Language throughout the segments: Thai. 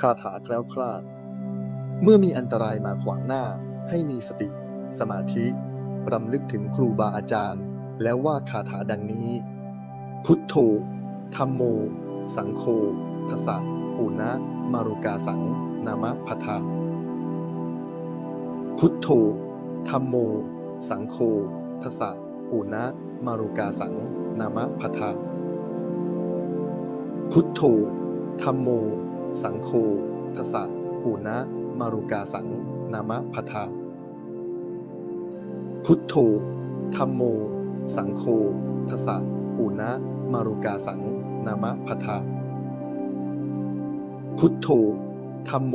คาถาแคล้วคลาด เมื่อมีอันตรายมาขวางหน้า ให้มีสติ สมาธิรำลึกถึงครูบาอาจารย์ แล้วว่าคาถาดังนี้ พุทโธธรรมโม สังโฆทสสะปุณะมารุกาสัง นามะพะทาพุทโธธรรมโมสังโฆทสสะปุณะมารุกาสังนามะพะทาพุทโธธรรมโม สังโฆทสสะปุณะมารุกาสัง นามะพะทาพุทโธธรรมโม สังโฆทสสะปุณะมารุกาสัง นามะพะทาพุทโธธรรมโม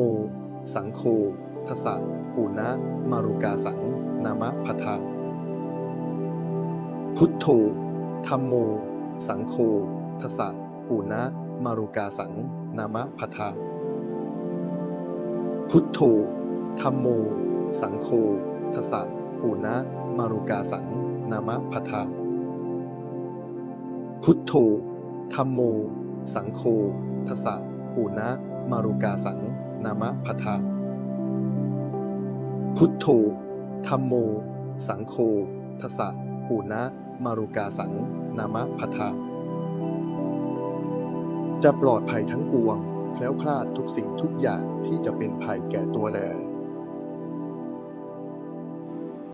สังโฆทสสะปุณะมารุกาสัง นามะพะทาพุทโธธรรมโม สังโฆทสสะ ปุณะมารุกาสัง นามะพะทาพุทโธธรรมโม สังโฆทสสะปุณะมารุกาสัง นามะพะทาพุทโธธรรมโม สังโฆทสสะปุณะมารุกาสัง นามะพะทาพุทโธธรรมโม สังโฆทสสะปุณะมารุกาสัง นามะพะทา จะปลอดภัยทั้งปวง แคล้วคลาดทุกสิ่งทุกอย่างที่จะเป็นภัยแก่ตัวแล